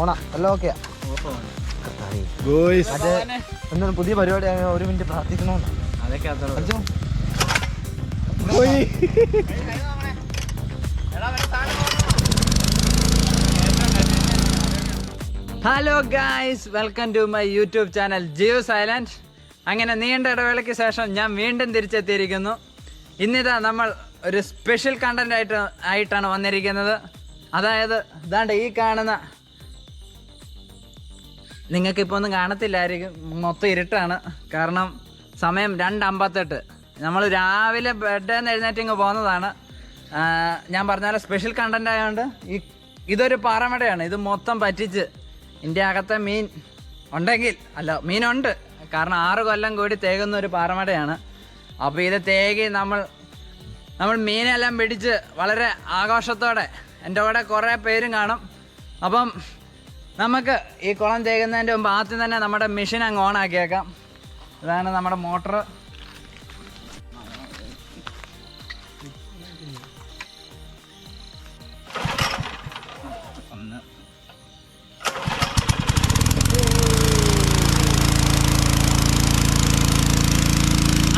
ഓണാ. എല്ലാം ഓക്കെയാ ഗോയ്സ്. മറ്റേ എന്താണ് പുതിയ പരിപാടി ഒരു മിനിറ്റ് പ്രാർത്ഥിക്കണമെന്ന് അതൊക്കെ അത്ര hello guys welcome to my YouTube channel Jio silent അങ്ങനെ നീണ്ട ഇടവേളയ്ക്ക് ശേഷം ഞാൻ വീണ്ടും തിരിച്ചെത്തിയിരിക്കുന്നു. ഇന്നിതാ നമ്മൾ ഒരു സ്പെഷ്യൽ കണ്ടന്റ് ആയിട്ട് ആയിട്ടാണ് വന്നിരിക്കുന്നത്. അതായത് ഇതാണ്ട് ഈ കാണുന്ന നിങ്ങൾക്കിപ്പോൾ ഒന്നും കാണത്തില്ലായിരിക്കും. മൊത്തം ഇരുട്ടാണ്. കാരണം സമയം രണ്ട് അമ്പത്തെട്ട് നമ്മൾ രാവിലെ ബെഡിൽ നിന്ന് എഴുന്നേറ്റ് ഇങ്ങ് പോകുന്നതാണ്. ഞാൻ പറഞ്ഞ സ്പെഷ്യൽ കണ്ടന്റ് ആയതുകൊണ്ട് ഈ ഇതൊരു പാറമടയാണ്. ഇത് മൊത്തം പറ്റിച്ച് ഇതിന്റെ അകത്തെ മീൻ ഉണ്ടെങ്കിൽ അല്ല മീനുണ്ട്. കാരണം ആറ് കൊല്ലം കൂടി തേകുന്ന ഒരു പാറമടയാണ്. അപ്പോൾ ഇത് തേകി നമ്മൾ നമ്മൾ മീനെല്ലാം പിടിച്ച് വളരെ ആഘോഷത്തോടെ എന്റെ കൂടെ കുറേ പേരും കാണും. അപ്പം നമുക്ക് ഈ കുളം തേക്കുന്നതിന്റെ മുമ്പ് ആദ്യം തന്നെ നമ്മുടെ മെഷീൻ അങ്ങ് ഓൺ ആക്കിയേക്കാം. ഇതാണ് നമ്മുടെ മോട്ടർ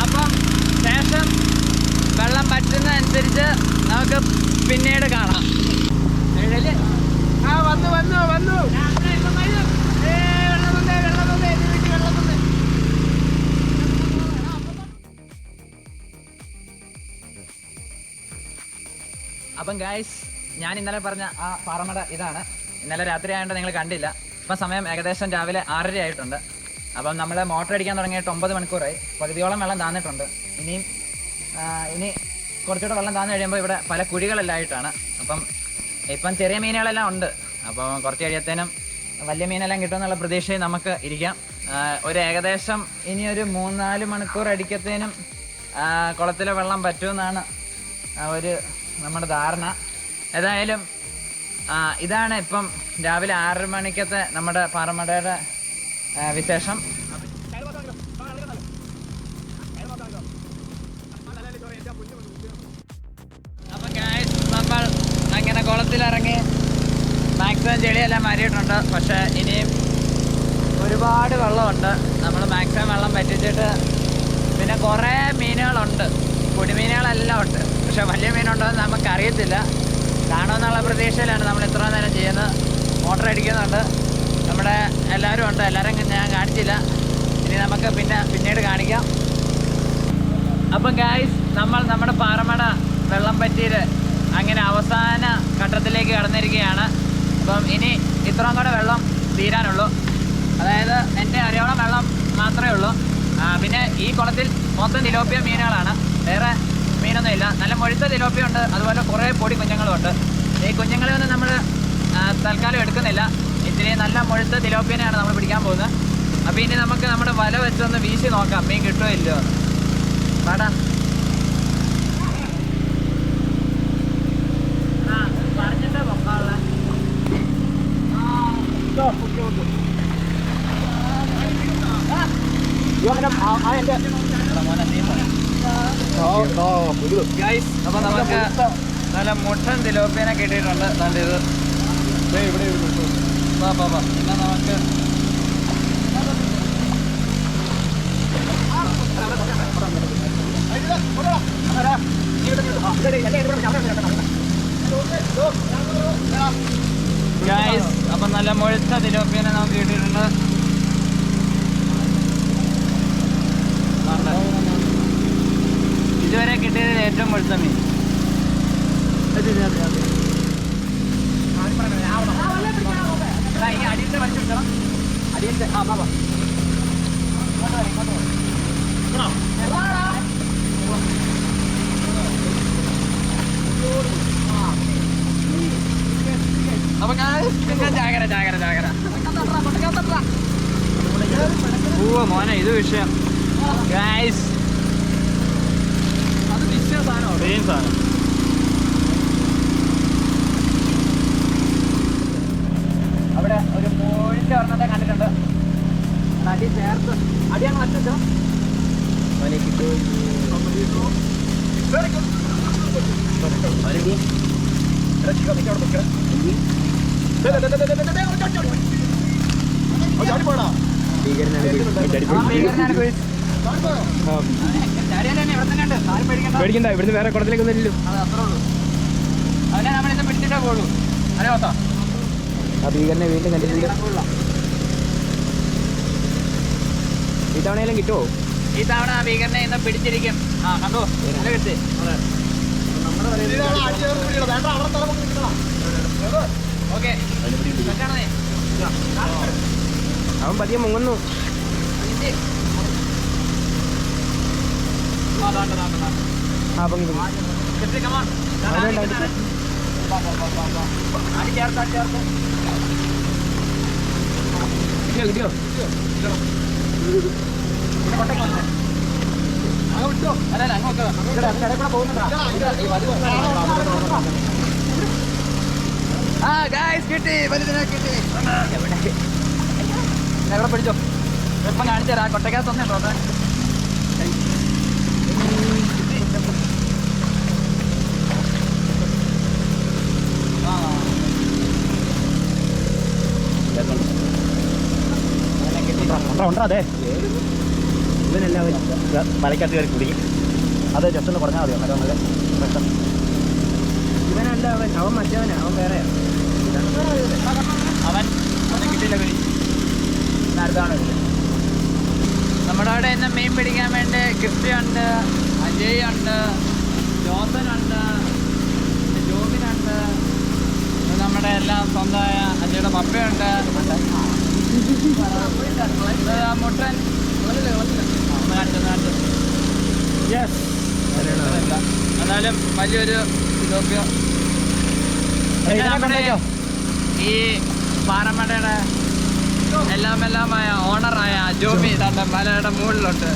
അപ്പം ശേഷം വെള്ളം പറ്റുന്നതനുസരിച്ച് നമുക്ക് പിന്നീട് കാണാം? ആ വന്നു വന്നു വന്നു. അപ്പം ഗായ്സ് ഞാൻ ഇന്നലെ പറഞ്ഞ ആ പാറമട ഇതാണ്. ഇന്നലെ രാത്രി ആയതുകൊണ്ട് നിങ്ങൾ കണ്ടില്ല. ഇപ്പം സമയം ഏകദേശം രാവിലെ ആറര ആയിട്ടുണ്ട്. അപ്പം നമ്മൾ മോട്ടർ അടിക്കാൻ തുടങ്ങിയിട്ട് ഒമ്പത് മണിക്കൂറായി. പകുതിയോളം വെള്ളം താന്നിട്ടുണ്ട്. ഇനിയും ഇനി കുറച്ചുകൂടെ വെള്ളം താഴ്ന്നു കഴിയുമ്പോൾ ഇവിടെ പല കുഴികളെല്ലാം ആയിട്ടാണ് അപ്പം ഇപ്പം ചെറിയ മീനുകളെല്ലാം ഉണ്ട്. അപ്പം കുറച്ച് കഴിയത്തേനും വലിയ മീനെല്ലാം കിട്ടുമെന്നുള്ള പ്രതീക്ഷയിൽ നമുക്ക് ഇരിക്കാം. ഒരു ഏകദേശം ഇനി ഒരു മൂന്നാൽ മണിക്കൂർ അടിക്കത്തേനും കുളത്തിലെ വെള്ളം പറ്റുമെന്നാണ് ഒരു നമ്മുടെ ധാരണ. ഏതായാലും ഇതാണ് ഇപ്പം രാവിലെ ആറര മണിക്കത്തെ നമ്മുടെ പാറമടയുടെ വിശേഷം. അങ്ങനെ കുളത്തിലിറങ്ങി മാക്സിമം ചെളിയെല്ലാം മാറിയിട്ടുണ്ട് പക്ഷേ ഇനിയും ഒരുപാട് വെള്ളമുണ്ട്. നമ്മൾ മാക്സിമം വെള്ളം പറ്റിച്ചിട്ട് പിന്നെ കുറേ മീനുകളുണ്ട്. പൊടിമീനുകളെല്ലാം ഉണ്ട്. പക്ഷെ വലിയ മീനുണ്ടോ എന്ന് നമുക്കറിയത്തില്ല. കാണുമെന്നുള്ള പ്രതീക്ഷയിലാണ് നമ്മൾ ഇത്ര നേരം ചെയ്യുന്നത്. മോട്ടർ അടിക്കുന്നുണ്ട്. നമ്മുടെ എല്ലാവരും ഉണ്ട്. എല്ലാവരും ഞാൻ കാണിച്ചില്ല. ഇനി നമുക്ക് പിന്നെ പിന്നീട് കാണിക്കാം. അപ്പം ഗായ്സ് നമ്മൾ നമ്മുടെ പാറമട വെള്ളം പറ്റിയത് അങ്ങനെ അവസാന ഘട്ടത്തിലേക്ക് കടന്നിരിക്കുകയാണ്. അപ്പം ഇനി ഇത്രയും കൂടെ വെള്ളം തീരാനുള്ളൂ. അതായത് എന്റെ അരയോളം വെള്ളം മാത്രമേ ഉള്ളൂ. പിന്നെ ഈ കുളത്തിൽ മൊത്തം തിലോപ്പിയ മീനുകളാണ്. വേറെ മീനൊന്നും ഇല്ല. നല്ല മുഴുത്ത തിലോപ്പിയ ഉണ്ട്. അതുപോലെ കുറേ പൊടി കുഞ്ഞുങ്ങളും ഉണ്ട്. ഈ കുഞ്ഞുങ്ങളെ ഒന്നും നമ്മൾ തൽക്കാലം എടുക്കുന്നില്ല. ഇത്തിരി നല്ല മുഴുത്ത തിലോപ്പിയനെയാണ് നമ്മൾ പിടിക്കാൻ പോകുന്നത്. അപ്പോൾ ഇനി നമുക്ക് നമ്മുടെ വല വെച്ചൊന്ന് വീശി നോക്കാം. മീൻ കിട്ടുമോ ഇല്ലയോ എന്ന്. അപ്പൊ നമുക്ക് നല്ല മുട്ടൻ തിലോപ്പിയനെ കിട്ടിയിട്ടുണ്ട്. ദാണ്ട് ഇത്. വാ വാ വാ. പിന്നെ നമുക്ക് ഗായ്സ് അപ്പം നല്ല മുഴുത്ത തിലോപ്പിയനെ നമുക്ക് കിട്ടിയിട്ടുണ്ട് ദാണ്ട്. ഇതുവരെ കിട്ടിയതിൽ ഏറ്റവും മുഴുത്ത മീൻ എടാ, അതെ അതെ വലിച്ചു പിടിക്കണം. അടിയിലത്തെ ആ ബാബാ. അപ്പൊ guys, നിങ്ങൾ ജാഗര ജാഗര ജാഗര ഓ മോനെ ഇത് വിഷയം ഗായ്സ് പേടിക്കണ്ട ഇവിടുന്ന് വേറെ അല്ലേ ഓത്തോ ആ ഭീകരനെ വീണ്ടും കണ്ടിട്ടില്ല ഇത്തവണയെല്ലാം കിട്ടുമോ ഈ തവണ ഭീകരനെ ഇന്ന് പിടിച്ചിരിക്കും ആ കണ്ടോ കിട്ടി ഓക്കെ അവൻ പതിയെ മുങ്ങുന്നു. ആ പൊങ്ങി കിട്ടിയോ കിട്ടിയോ ആ ഗായ്സ് കിട്ടി. വലുതിനെ കിട്ടി. എവിടെ പിടിച്ചോ? എപ്പം കാണിച്ചു തരാം. കൊട്ടയ്ക്കകത്ത് ഒന്നുണ്ടോ അത്? കിട്ടി. ഇവനെല്ലാവരും മലക്കകത്ത് കയറി കുടിക്കും അതെ ജസ്റ്റ് ഒന്ന് പറഞ്ഞാൽ മതി അന്നേരം നല്ല പെട്ടെന്ന്. ഇവനല്ല അവൻ അവൻ മറ്റവനാ അവൻ വേറെ അവൻ കിട്ടിയില്ല പിടി അടുത്താണ് നമ്മുടെ അവിടെ ഇന്ന് മീൻ പിടിക്കാൻ വേണ്ടി ക്രിസ്റ്റി ഉണ്ട് അജയ് ഉണ്ട് ജോസനുണ്ട് ജോബിനുണ്ട് നമ്മുടെ എല്ലാം സ്വന്തമായ അജയുടെ പപ്പയുണ്ട് മുട്ടൻ. എന്നാലും വലിയൊരു ഇതൊക്കെ. ഈ പാറമടയുടെ എല്ലാം എല്ലാമായ ഓണറായ ജോബി തന്റെ മലയുടെ മുകളിലുണ്ട്.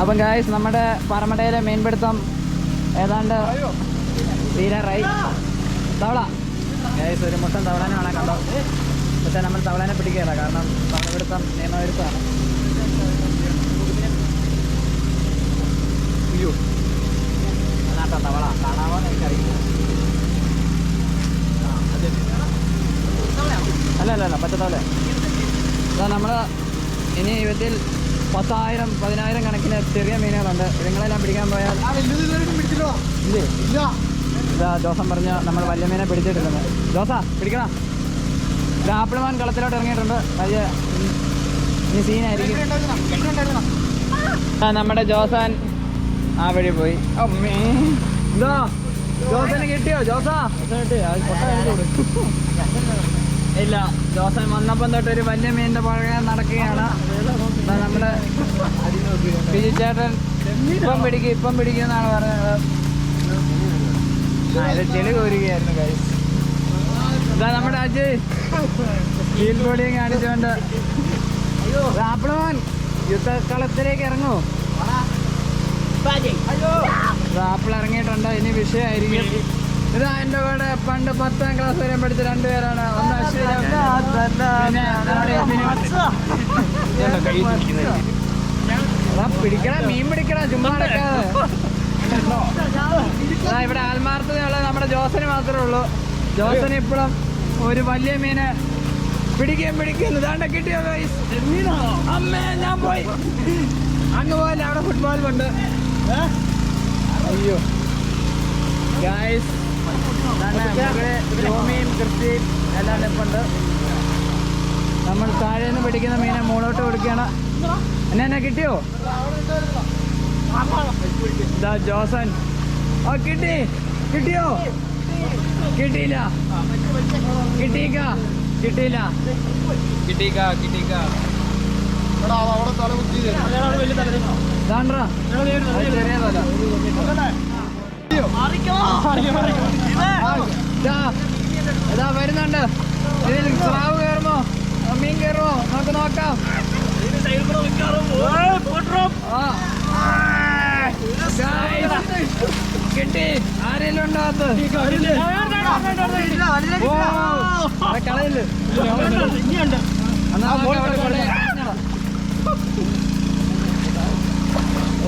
അപ്പം ഗായ്സ് നമ്മുടെ പറമടയിലെ മീൻപിടുത്തം ഏതാണ്ട് തീരാറായി. തവള. ഗായ്സ് ഒരു മൊത്തം തവളനെ വേണം കണ്ടോ? പക്ഷേ നമ്മൾ തവളനെ പിടിക്കുകയില്ല കാരണം തവളപിടുത്തം നിയമവിരുദ്ധമാണ്. അയ്യോ. അതാട്ടോ തവള. കാണാമോ എനിക്കറിയില്ല. അല്ല അല്ല അല്ല പച്ചത്തവള അതാ നമ്മൾ ഇനി ഇതിൽ പത്തായിരം പതിനായിരം കണക്കിന് ചെറിയ മീനുകളുണ്ട്. ഇതുങ്ങളെല്ലാം പിടിക്കാൻ പോയാൽ ഇല്ലേ ഇതാ ജോസം പറഞ്ഞ നമ്മൾ വലിയ മീനെ പിടിച്ചിട്ടില്ലെന്ന് ജോസ പിടിക്കണം. ഇത് ആപ്പിൾമാൻ കളത്തിലോട്ട് ഇറങ്ങിയിട്ടുണ്ട്. വലിയ ഇനി സീനായിരിക്കും. ആ നമ്മുടെ ജോസാൻ ആ വഴി പോയി. ജോസന് കിട്ടിയോ? ജോസാ? ഇല്ല ജോസൻ വന്നപ്പം തൊട്ട് ഒരു വലിയ മീനിന്റെ പുറകെ നടക്കുകയാണ്. നമ്മുടെ ബിജു ചേട്ടൻ ഇപ്പം പിടിക്കും ഇപ്പം പിടിക്കും എന്നാണ് പറഞ്ഞത്? ആ ഇത് ചെളി കോരുകയായിരുന്നു guys. ഇതാ നമ്മുടെ അജയ് ബോഡിയും കാണിച്ചുകൊണ്ട്. ആപ്പിളമോൻ യുദ്ധക്കളത്തിലേക്ക് ഇറങ്ങൂ. ആപ്പിൾ ഇറങ്ങിയിട്ടുണ്ട്? ഇനി വിഷയമായിരിക്കും. ഇതാ എന്റെ കൂടെ പണ്ട് പത്താം ക്ലാസ് വരെ പഠിച്ച രണ്ടുപേരാണ്. ഒന്ന് അശ്വിനും പിടിക്കടാ മീൻ പിടിക്കടാ ചുമ്മാ എടാ, ഇവിടെ ആത്മാർത്ഥതയുള്ള നമ്മുടെ ജോസന് മാത്രമേ ഉള്ളൂ. ജോസന് ഇപ്പോഴും ഒരു വലിയ മീനെ പിടിക്കുകയും പിടിക്കുകയും ഇതാണ്ട കിട്ടിയോ? അമ്മേ ഞാൻ പോയി. അങ്ങ് പോയല്ലേ അവിടെ ഫുട്ബോൾ ഉണ്ട്. അയ്യോ. ഗായ്സ് ജോമിയും കൃഷിയും എല്ലാം നിൽപ്പുണ്ട് നമ്മൾ താഴെ നിന്ന് പിടിക്കുന്ന മീനെ മുകളോട്ട് കൊടുക്കുകയാണ്. എന്നെ എന്നെ കിട്ടിയോ? ഇതാ ജോസൻ. ഓ കിട്ടി. കിട്ടിയോ? കിട്ടിയില്ല. കിട്ടിയിക്ക. കിട്ടിയില്ല. കിട്ടിയിക്ക കിട്ടിയിക്ക. ഇതാണ്ടാ ചെറിയ തല. ഇതാ. ഇതാ. വരുന്നുണ്ട്. ഇതിൽ സ്രാവ് കയറുമോ? മീൻ കയറുമോ? നമുക്ക് നോക്കാം. കിട്ടി. ആരെങ്കിലും ഉണ്ടോ അത്? കളയില്ല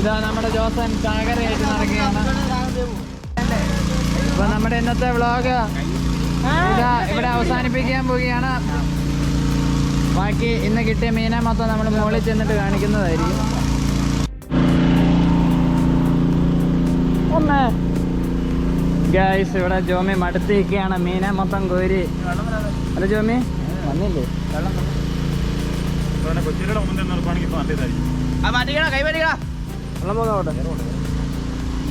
ഇതാ നമ്മുടെ ജോസൻ ചാകരയായിട്ട് നടക്കുകയാണ്. അപ്പൊ നമ്മുടെ ഇന്നത്തെ വ്ളോഗ് ഇതാ ഇവിടെ അവസാനിപ്പിക്കാൻ പോവുകയാണ്. ബാക്കി ഇന്ന് കിട്ടിയ മീനെ മൊത്തം നമ്മൾ മുകളിൽ ചെന്നിട്ട് കാണിക്കുന്നതായിരിക്കും. ഒന്ന് ഗായ്സ് ഇവിടെ ജോമി മടുത്തിരിക്കുകയാണ്. മീനെ മൊത്തം കോരി. അല്ല ജോമി? വന്നില്ലേ?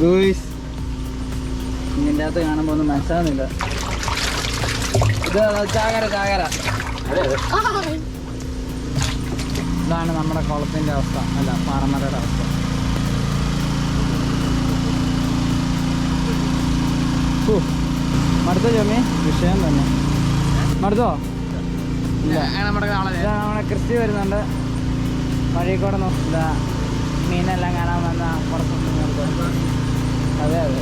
ഗൂയ്സ് ഇതിന്റെ അകത്ത് കാണുമ്പോൾ ഒന്നും മനസ്സിലാവുന്നില്ല. ഇത് ചാകര ചാകര. ഇതാണ് നമ്മുടെ കുളത്തിന്റെ അവസ്ഥ. അല്ല പാറമരയുടെ അവസ്ഥ. മടുത്തോ ജോമി? വിഷയം തന്നെ. മടുത്തോ? നമ്മുടെ കൃഷി വരുന്നുണ്ട്. വഴിക്കൂടെ നോക്കില്ല മീനെല്ലാം കാണാൻ വന്ന പുറത്തുനിന്ന് അതെ അതെ.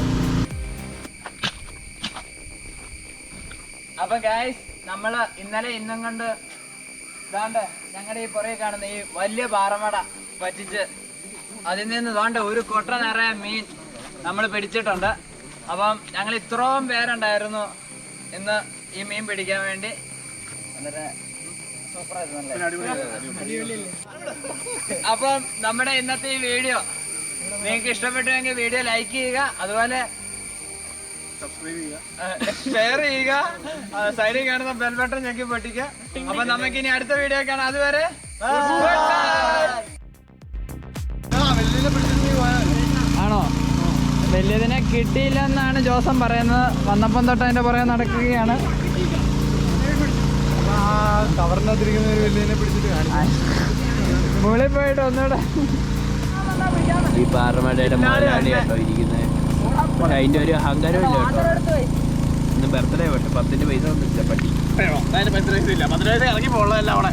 അപ്പൊ ഗായ്സ് നമ്മൾ ഇന്നലെ ഇന്നും കൊണ്ട് ഇതാണ്ട് ഞങ്ങളുടെ ഈ പുറകെ കാണുന്ന ഈ വലിയ പാറമട പറ്റിച്ച് അതിൽ നിന്ന് വേണ്ട ഒരു കൊട്ട നിറയെ മീൻ നമ്മൾ പിടിച്ചിട്ടുണ്ട്. അപ്പം ഞങ്ങൾ ഇത്രയും പേരുണ്ടായിരുന്നു ഇന്ന് ഈ മീൻ പിടിക്കാൻ വേണ്ടി. അപ്പം നമ്മുടെ ഇന്നത്തെ ഈ വീഡിയോ നിങ്ങൾക്ക് ഇഷ്ടപ്പെട്ടുവെങ്കിൽ വീഡിയോ ലൈക്ക് ചെയ്യുക. അതുപോലെ ഷെയർ ചെയ്യുക. സൈഡിൽ കാണുന്ന ബെൽ ബട്ടൺ ഞെക്കി പൊട്ടിക്കുക. അപ്പൊ നമുക്ക് ഇനി അടുത്ത വീഡിയോ കാണാം. അതുവരെ ആണോ? വലിയതിനെ കിട്ടിയില്ലെന്നാണ് ജോസം പറയുന്നത്. വന്നപ്പം തൊട്ട് അതിന്റെ പുറകെ നടക്കുകയാണ്. കവറിനകത്തിരിക്കുന്ന ഒരു വലിയതിനെ പിടിച്ചിട്ട് മുകളിൽ പോയിട്ട് ഒന്നുകൂടെ. ഈ പാറമടയുടെ മോനാണ് കേട്ടോ ഇരിക്കുന്നത്. അതിന്റെ ഒരു അഹങ്കാരമില്ല കേട്ടോ. ഇന്ന് ബർത്ത്ഡേ പക്ഷെ പത്തിന്റെ പൈസ ഒന്നുമില്ല പട്ടി. ഇല്ല. ഇറങ്ങി അവിടെ.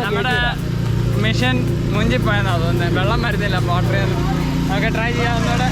നമ്മുടെ മിഷൻ മുഞ്ചിപ്പോയെന്നാ തോന്നുന്നത് വെള്ളം വരുന്നില്ല മോട്ടറിൽ നമുക്ക് ട്രൈ ചെയ്യാവുന്നൂടെ